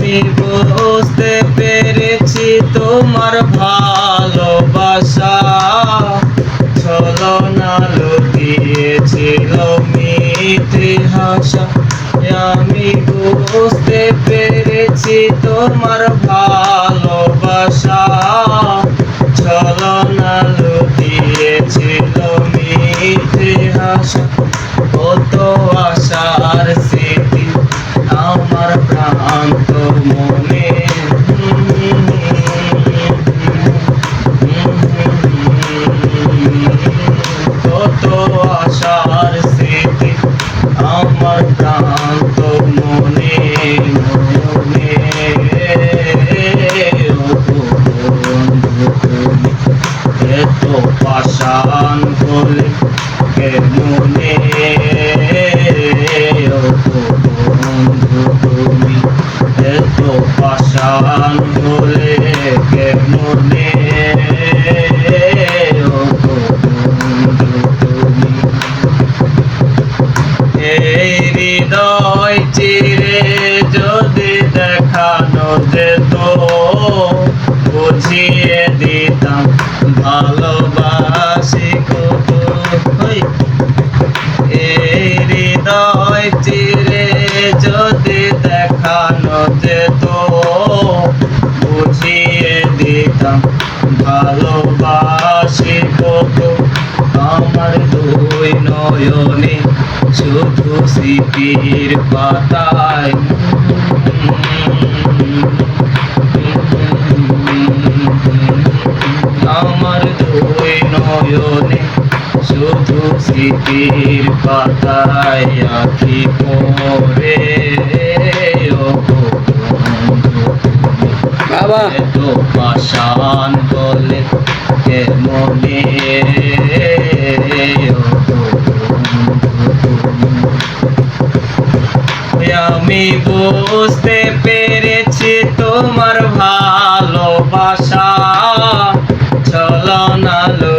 বুঝতে পেরেছি তোমার ভালোবাসা। ছলনা লুকিয়েছিল মিথ্যে হাসা। আমি বুঝতে পেরেছি তোমার ভালোবাসা। ছলনা লুকিয়েছিল মিথ্যে হাসা। কত আশার কত আশার স্মৃতি, আমার প্রান্ত মনে মনে এত পাশান বলে কেমনে এত পাশান বলে কেমনে যদি দেখানো যেত, বুঝিয়ে দিতাম ভালোবাসি কত। এই হৃদয় চিরে যদি দেখানো যেত, বুঝিয়ে দিতাম ভালোবাসি কত আমার দুই নয়নে শুধু স্মৃতির পাতায় নয়নে শুধু স্মৃতির পাতায় আখি পরে এত পাশান বলে কেমনে আমি বুঝতে পেরেছি তোমার ভালোবাসা। ছলনা লুটিয়েছিল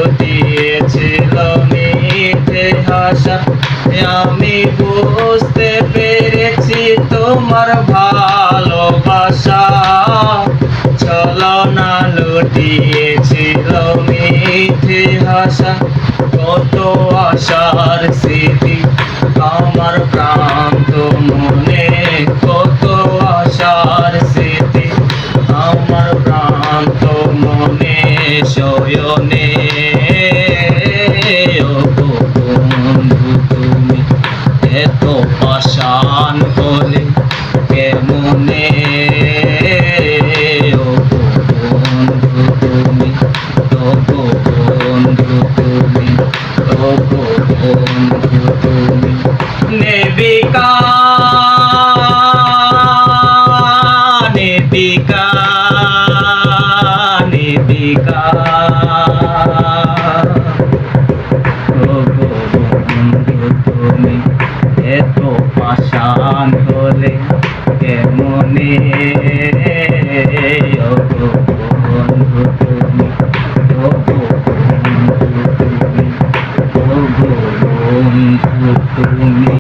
আমি বুঝতে পেরেছি তোমার ভালোবাসা। ছলনা লুটিয়েছিল মিথে হাসা। কত আশার স্মৃতি, আমার প্রাণ মনে পাশান হলে কেমনে নেবিকা নেবিকা নেবিকা। পাশান হলে কেমনে বন্ধু?